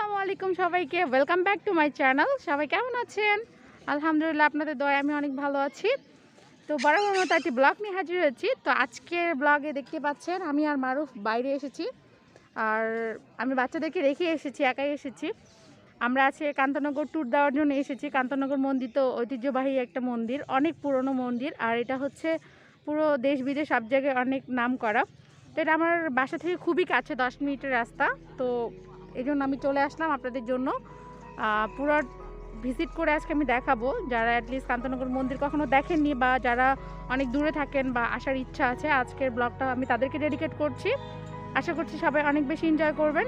আসসালামু আলাইকুম সবাইকে। Welcome back to my channel সবাই কেমন আছেন? আলহামদুলিল্লাহ, আপনাদের দয়া আমি অনেক ভালো আছি। তো বরাবর মতো একটি ব্লগ নিয়ে হাজির হয়েছি। তো আজকের ব্লগে দেখতে পাচ্ছেন, আমি আর মারুফ বাইরে এসেছি। আর আমি বাচ্চাদেরকে রেখে এসেছি, একাই এসেছি। আমরা আজকে কান্তনগর ট্যুর দেওয়ার জন্য এসেছি। কান্তনগর মন্দির তো ঐতিহ্যবাহী একটা মন্দির, অনেক পুরনো মন্দির। আর এটা হচ্ছে পুরো দেশ বিদেশ সব জায়গায় অনেক নাম করা তো এটা আমার বাসা থেকে খুবই কাছে, দশ মিনিটের রাস্তা। তো এই জন্য আমি চলে আসলাম আপনাদের জন্য। পুরো ভিজিট করে আজকে আমি দেখাবো। যারা অ্যাটলিস্ট কান্তনগর মন্দির কখনো দেখেননি বা যারা অনেক দূরে থাকেন বা আসার ইচ্ছা আছে, আজকের ব্লগটা আমি তাদেরকে ডেডিকেট করছি। আশা করছি সবাই অনেক বেশি এনজয় করবেন।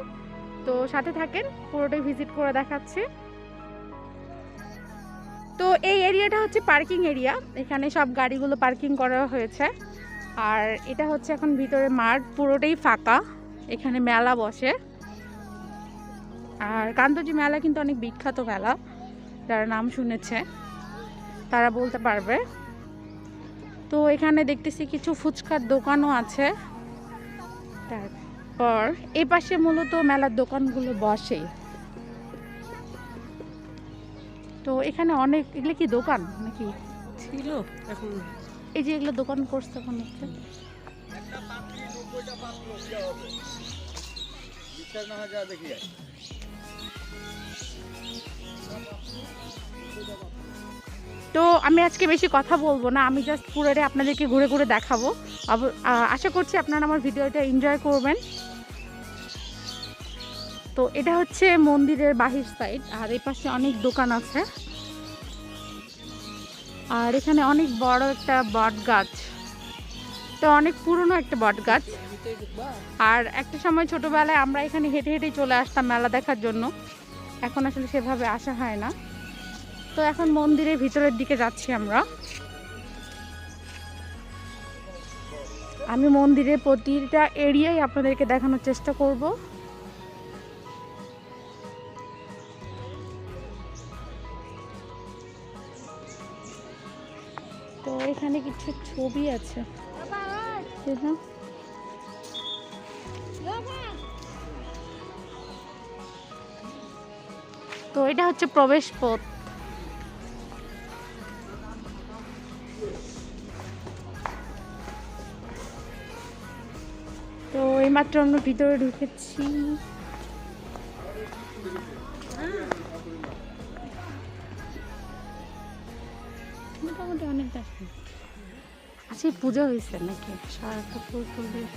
তো সাথে থাকেন, পুরোটাই ভিজিট করে দেখাচ্ছি। তো এই এরিয়াটা হচ্ছে পার্কিং এরিয়া এখানে সব গাড়িগুলো পার্কিং করা হয়েছে। আর এটা হচ্ছে এখন ভিতরে মাঠ, পুরোটাই ফাঁকা। এখানে মেলা বসে। আর কান্তজি মেলা কিন্তু অনেক বিখ্যাত মেলা যারা নাম শুনেছে তারা বলতে পারবে। তো এখানে দেখতেছি কিছু ফুচকার দোকানও আছে। তারপর এই পাশে মূলত মেলার দোকানগুলো বসে। তো এখানে অনেক এগুলো কি দোকান নাকি? ছিল এখন এই যে এগুলো দোকান করছে মনে হচ্ছে। তো আমি আজকে বেশি কথা বলব না, আমি জাস্ট পুরোটাই আপনাদেরকে ঘুরে ঘুরে দেখাবো। আশা করছি আপনারা আমার ভিডিওটা এনজয় করবেন। তো এটা হচ্ছে মন্দিরের বাহির সাইড আর এই পাশে অনেক দোকান আছে। আর এখানে অনেক বড় একটা বট গাছ। তো অনেক পুরনো একটা বট গাছ আর একটা সময় ছোটবেলায় আমরা এখানে হেঁটে হেঁটে চলে আসতাম মেলা দেখার জন্য। এখন আসলে সেভাবে আসা হয় না। তো এখন মন্দিরের ভিতরের দিকে যাচ্ছি আমরা। আমি মন্দিরের প্রতিটা এরিয়াই আপনাদেরকে দেখানোর চেষ্টা করব। তো এখানে কিছু ছবি আছে। তো এটা হচ্ছে প্রবেশ পথ। তো এইমাত্র আমরা ভিতরে ঢুকেছি। মোটামুটি অনেক দেখেন আজকে পুজো হয়েছে নাকি? সারাটা ফুল ফুল দিয়ে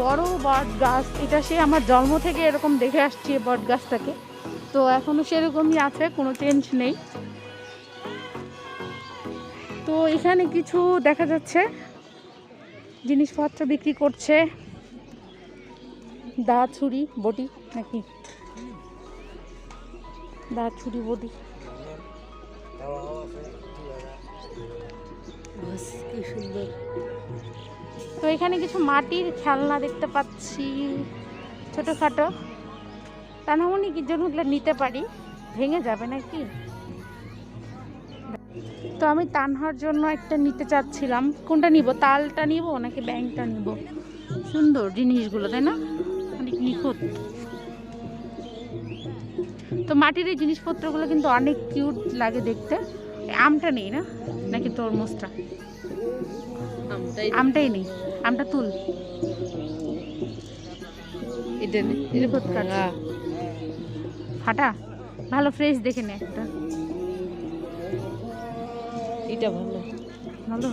বড় বট গাছ এটা সে আমার জন্ম থেকে এরকম দেখে আসছি বট গাছটাকে তো এখনও সেরকমই আছে, কোনো চেঞ্জ নেই। তো এখানে কিছু দেখা যাচ্ছে, জিনিসপত্র বিক্রি করছে। দা ছুরি, বটি নাকি? দা ছুরি, বটি। সুন্দর। তো এখানে কিছু মাটির খেলনা দেখতে পাচ্ছি, ছোটোখাটো। তানামনি কি জন্য ওগুলো নিতে পারি? ভেঙে যাবে নাকি? তো আমি তানহার জন্য একটা নিতে চাচ্ছিলাম। কোনটা নিব, তালটা নিব নাকি ব্যাংকটা নিব? সুন্দর জিনিসগুলো, তাই না? অনেক নিখুঁত। তো মাটির এই জিনিসপত্রগুলো কিন্তু অনেক কিউট লাগে দেখতে। আমটা নেই না? নাকি তরমুজটা? আমটাই নেই আমটা তুল। এটা। ফাটা। ভালো ফ্রেশ দেখে নে একটা। এটা ভালো। ভালো।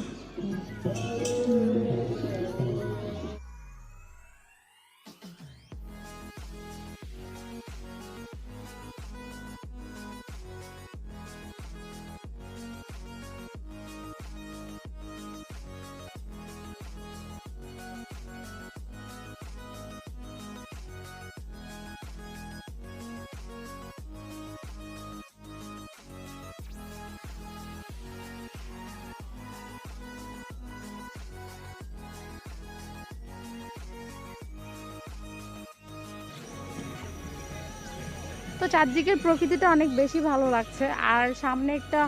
তো চারদিকের প্রকৃতিটা অনেক বেশি ভালো লাগছে। আর সামনে একটা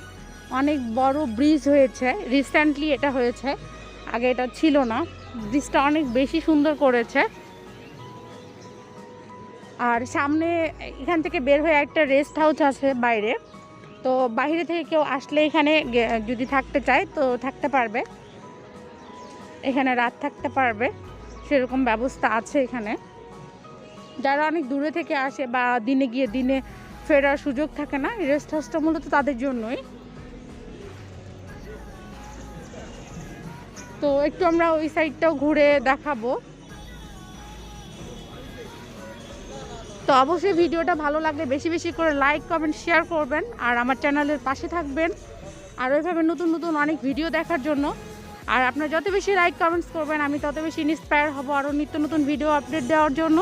অনেক বড় ব্রিজ হয়েছে। রিসেন্টলি এটা হয়েছে। আগে এটা ছিল না। ব্রিজটা অনেক বেশি সুন্দর করেছে। আর সামনে এখান থেকে বের হয়ে একটা রেস্ট হাউস আছে বাইরে। তো বাইরে থেকে কেউ আসলে এখানে যদি থাকতে চায় তো থাকতে পারবে। এখানে রাত থাকতে পারবে। সেরকম ব্যবস্থা আছে এখানে। যারা অনেক দূরে থেকে আসে বা দিনে গিয়ে দিনে ফেরার সুযোগ থাকে না রেস্ট হাউসটা মূলত তাদের জন্যই। তো একটু আমরা ওই সাইডটাও ঘুরে দেখাবো। তো অবশ্যই ভিডিওটা ভালো লাগলে বেশি বেশি করে লাইক কমেন্ট শেয়ার করবেন আর আমার চ্যানেলের পাশে থাকবেন। আর ওইভাবে নতুন নতুন অনেক ভিডিও দেখার জন্য। আর আপনার যত বেশি লাইক কমেন্টস করবেন, আমি তত বেশি ইন্সপায়ার হব আরও নিত্য নতুন ভিডিও আপডেট দেওয়ার জন্য।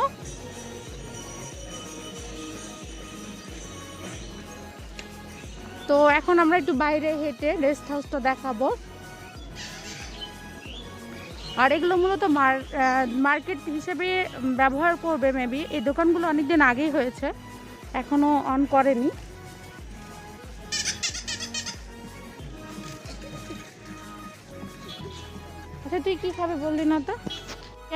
তো এখন আমরা একটু বাইরে হেঁটে রেস্ট হাউসটা দেখাবো। আর এগুলো মূলত মার্কেট হিসেবে ব্যবহার করবে মেবি এই দোকানগুলো অনেক দিন আগেই হয়েছে, এখনও অন করেনি। আচ্ছা তুই কি খাবে বললি না তো?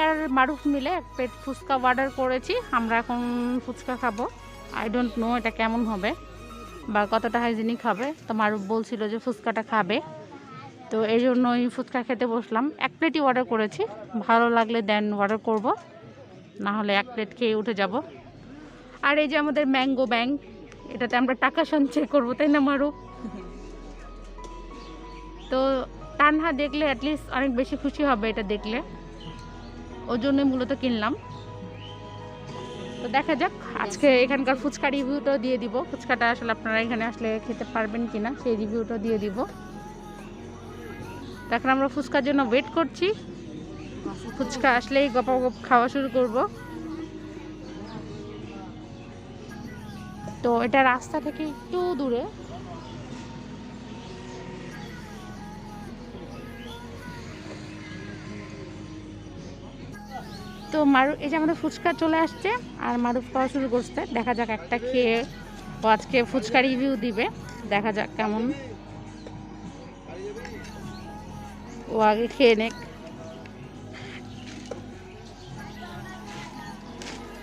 আর মারুফ মিলে এক প্লেট ফুচকা অর্ডার করেছি, আমরা এখন ফুচকা খাব। আই ডোন্ট নো এটা কেমন হবে। বা কতটা হাইজিনিক হবে তো মারুফ বলছিল যে ফুচকাটা খাবে। তো এই জন্য ওই ফুচকা খেতে বসলাম। এক প্লেটই অর্ডার করেছি। ভালো লাগলে দেন অর্ডার করব। না হলে এক প্লেট খেয়ে উঠে যাব। আর এই যে আমাদের ম্যাঙ্গো ব্যাংক এটাতে আমরা টাকা সঞ্চয় করব, তাই না মারুফ তো তানহা দেখলে অ্যাটলিস্ট অনেক বেশি খুশি হবে এটা দেখলে। ওর জন্যই মূলত কিনলাম। তো দেখা যাক আজকে এখানকার ফুচকা রিভিউটাও দিয়ে দিব। ফুচকাটা আসলে আপনারা এখানে আসলে খেতে পারবেন কি না সেই রিভিউটাও দিয়ে দিব। এখন আমরা ফুচকার জন্য ওয়েট করছি। ফুচকা আসলেই গপাগপ খাওয়া শুরু করব। তো এটা রাস্তা থেকে একটু দূরে। তো মারু এই যে আমাদের ফুচকা চলে আসছে আর মারুফ খাওয়া শুরু করছে। দেখা যাক একটা খেয়ে ও আজকে ফুচকা রিভিউ দিবে। দেখা যাক কেমন। ও আগে খেয়ে নেক।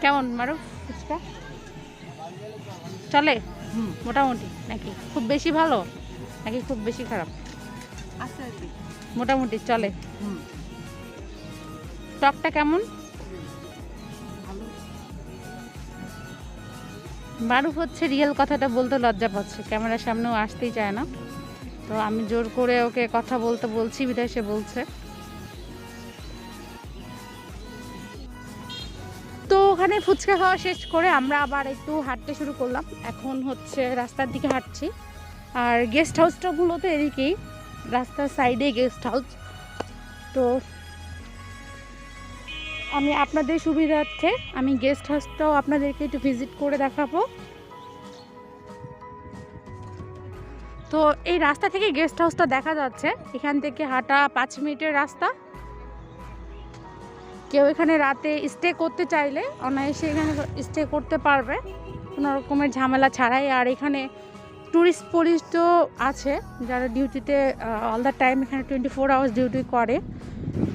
কেমন মারুফ ফুচকা? চলে? হুম। মোটামুটি নাকি? খুব বেশি ভালো? নাকি খুব বেশি খারাপ? মোটামুটি চলে। হুম। টকটা কেমন? মারুফ হচ্ছে রিয়েল কথাটা বলতে লজ্জা পাচ্ছে। ক্যামেরার সামনেও আসতেই চায় না। তো আমি জোর করে ওকে কথা বলতে বলছি বিধায় সে বলছে। তো ওখানে ফুচকা খাওয়া শেষ করে আমরা আবার একটু হাঁটতে শুরু করলাম। এখন হচ্ছে রাস্তার দিকে হাঁটছি। আর গেস্ট হাউসটা মূলত এদিকেই, রাস্তার সাইডে গেস্ট হাউস তো আমি আপনাদের সুবিধার্থে আমি গেস্ট হাউসটাও আপনাদেরকে একটু ভিজিট করে দেখাবো। তো এই রাস্তা থেকে গেস্ট হাউসটা দেখা যাচ্ছে। এখান থেকে হাঁটা পাঁচ মিনিটের রাস্তা। কেউ এখানে রাতে স্টে করতে চাইলে অনায়াসে এখানে স্টে করতে পারবে। কোনো রকমের ঝামেলা ছাড়াই। আর এখানে ট্যুরিস্ট পুলিশ তো আছে, যারা ডিউটিতে অল দ্য টাইম এখানে টোয়েন্টি ফোর আওয়ার্স ডিউটি করে।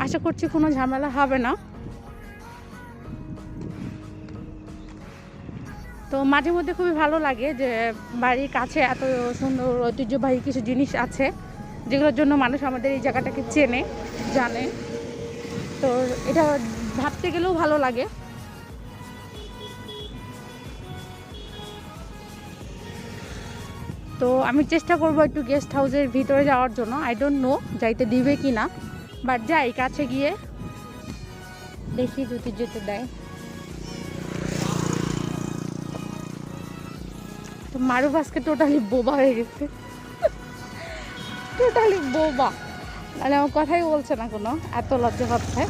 আশা করছি কোনো ঝামেলা হবে না। তো মাঝে মধ্যে খুবই ভালো লাগে যে বাড়ির কাছে এত সুন্দর ঐতিহ্যবাহী কিছু জিনিস আছে, যেগুলোর জন্য মানুষ আমাদের এই জায়গাটাকে চেনে, জানে। তো এটা ভাবতে গেলেও ভালো লাগে। তো আমি চেষ্টা করব একটু গেস্ট হাউসের ভিতরে যাওয়ার জন্য। আই ডোন্ট নো যাইতে দিবে কি না বাট যাই, কাছে গিয়ে দেখি যদি দেয়। তো মারুফ আজকে টোটালি বোবা হয়ে গেছে। টোটালি বোবা। মানে আমার কথাই বলছে না কোনো, এত লজ্জা পাচ্ছে।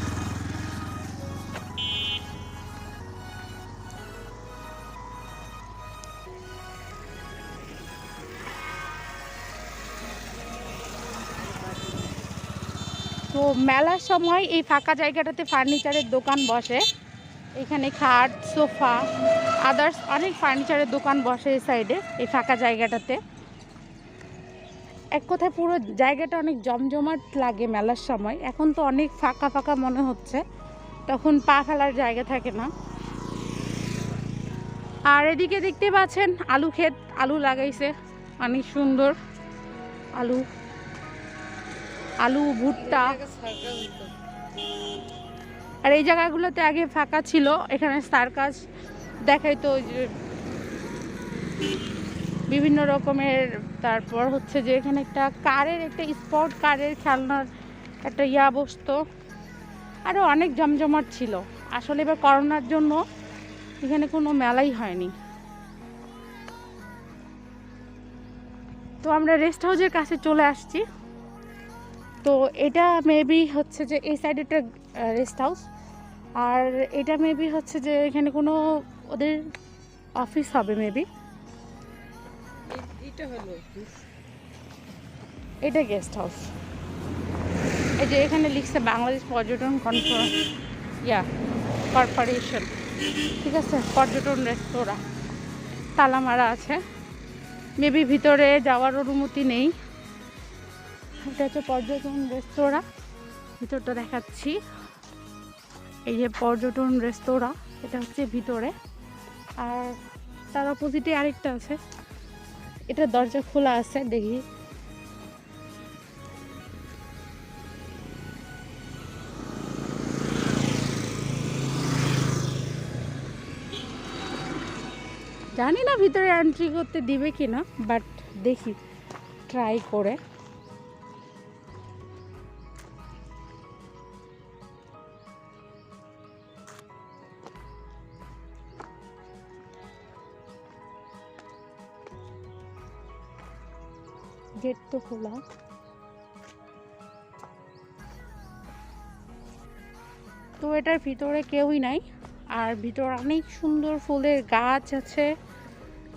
তো মেলার সময় এই ফাঁকা জায়গাটাতে ফার্নিচারের দোকান বসে। এখানে খাট, সোফা আদার্স অনেক ফার্নিচারের দোকান বসে এই সাইডে এই ফাঁকা জায়গাটাতে। এক কথায় পুরো জায়গাটা অনেক জমজমাট লাগে মেলার সময়। এখন তো অনেক ফাঁকা ফাঁকা মনে হচ্ছে। তখন পা ফেলার জায়গা থাকে না। আর এদিকে দেখতে পাচ্ছেন, আলু ক্ষেত, আলু লাগাইছে। অনেক সুন্দর আলু। আলু, ভুট্টা। আর এই জায়গাগুলোতে আগে ফাঁকা ছিল, এখানে সার্কাস দেখাইতো ওই যে বিভিন্ন রকমের, তারপর হচ্ছে যে এখানে একটা কারের, একটা স্পট কারের খেলনার একটা ইয়া বসতো। আরও অনেক জমজমাট ছিল। আসলে এবার করোনার জন্য এখানে কোনো মেলাই হয়নি। তো আমরা রেস্ট হাউসের কাছে চলে আসছি। তো এটা মেবি হচ্ছে যে এই সাইডে একটা রেস্ট হাউস আর এটা মেবি হচ্ছে যে এখানে কোনো ওদের অফিস হবে মেবি এটা হলো এটা গেস্ট হাউস এই যে এখানে লিখছে বাংলাদেশ পর্যটন কনফারেন্স ইয়া কর্পোরেশন ঠিক আছে? পর্যটন রেস্তোরাঁ তালামারা আছে। মেবি ভিতরে যাওয়ার অনুমতি নেই। এটা হচ্ছে পর্যটন রেস্তোরাঁ। ভিতরটা দেখাচ্ছি। এই যে পর্যটন রেস্তোরাঁ, এটা হচ্ছে ভিতরে। আর তার অপোজিটে আরেকটা আছে। এটা দরজা খোলা আছে, দেখি। জানি না ভিতরে এন্ট্রি করতে দিবে কি না বাট দেখি। ট্রাই করে। গেট তো খোলা। তো এটার ভিতরে কেউই নাই। আর ভিতরে অনেক সুন্দর ফুলের গাছ আছে।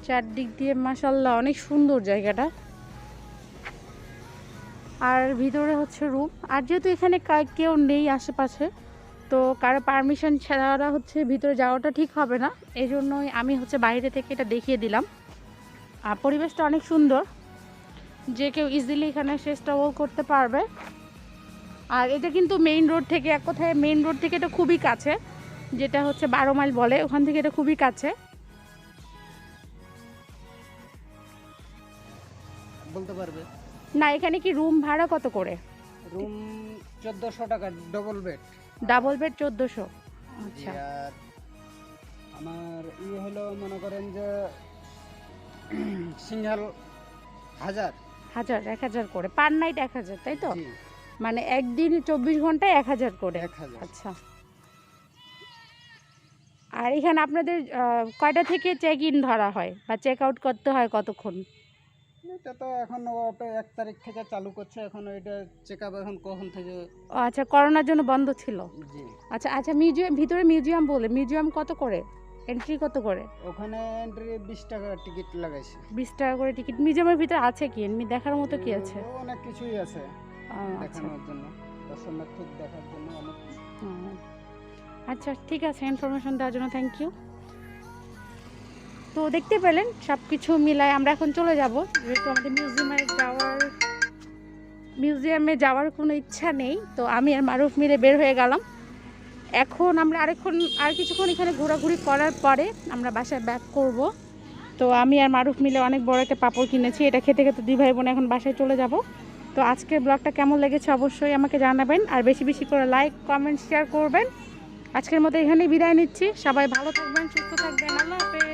চারদিক দিয়ে মাসাল্লাহ অনেক সুন্দর জায়গাটা। আর ভিতরে হচ্ছে রুম। আর যেহেতু এখানে কেউ নেই আশেপাশে, তো কারও পারমিশন ছাড়া হচ্ছে ভিতরে যাওয়াটা ঠিক হবে না। এই জন্যই আমি হচ্ছে বাইরে থেকে এটা দেখিয়ে দিলাম। আর পরিবেশটা অনেক সুন্দর। যে কেউ ইজিলি এখানে সে স্ট্রাগল করতে পারবে। আর এটা কিন্তু মেইন রোড থেকে এক কথায় মেইন রোড থেকে এটা খুবই কাছে যেটা হচ্ছে বারো মাইল বলে ওখান থেকে এটা খুবই কাছে। বলতে পারবে? না এখানে কি রুম ভাড়া কত করে? রুম চোদ্দোশো টাকা ডবল বেড ডাবল বেড চোদ্দোশো। আচ্ছা। আমার ইয়ে হলো মনে করেন যে সিঙ্গেল হাজার। হাজার এক হাজার করে। পার নাইট এক হাজার তাই তো? মানে একদিন চব্বিশ ঘন্টায় এক হাজার করে। আচ্ছা। আর এখানে আপনাদের কয়টা থেকে চেক ইন ধরা হয়? বা চেক আউট করতে হয় কতক্ষণ? এটা তো এখন এক তারিখ থেকে চালু করছে এখন এটা চেক আপ এখন কখন থেকে? আচ্ছা করোনার জন্য বন্ধ ছিল? আচ্ছা আচ্ছা মিউজিয়াম ভিতরে মিউজিয়াম বলে মিউজিয়াম কত করে? এন্ট্রি কত করে? ওখানে এন্ট্রি বিশ টাকা টিকিট লাগাইছে। বিশ টাকা করে টিকিট মিউজিয়ামের ভিতরে আছে কি? এমনি দেখার মতো কি আছে? অনেক কিছুই আছে আচ্ছা। দেখানোর জন্য। দর্শনার্থী দেখার জন্য অনেক। আচ্ছা ঠিক আছে ইনফরমেশন দেওয়ার জন্য থ্যাংক ইউ তো দেখতে পেলেন সব কিছু মিলায় আমরা এখন চলে যাব। যেহেতু আমাদের মিউজিয়ামে যাওয়ার মিউজিয়ামে যাওয়ার কোনো ইচ্ছা নেই তো আমি আর মারুফ মিলে বের হয়ে গেলাম। এখন আমরা আরেকক্ষণ, আর কিছুক্ষণ এখানে ঘোরাঘুরি করার পরে আমরা বাসায় ব্যাক করব। তো আমি আর মারুফ মিলে অনেক বড় একটা পাপড় কিনেছি, এটা খেতে খেতে দুই ভাই বোন এখন বাসায় চলে যাব। তো আজকের ব্লগটা কেমন লেগেছে অবশ্যই আমাকে জানাবেন, আর বেশি বেশি করে লাইক কমেন্ট শেয়ার করবেন। আজকের মতো এখানেই বিদায় নিচ্ছি, সবাই ভালো থাকবেন, সুস্থ থাকবেন, আল্লাহ হাফেজ।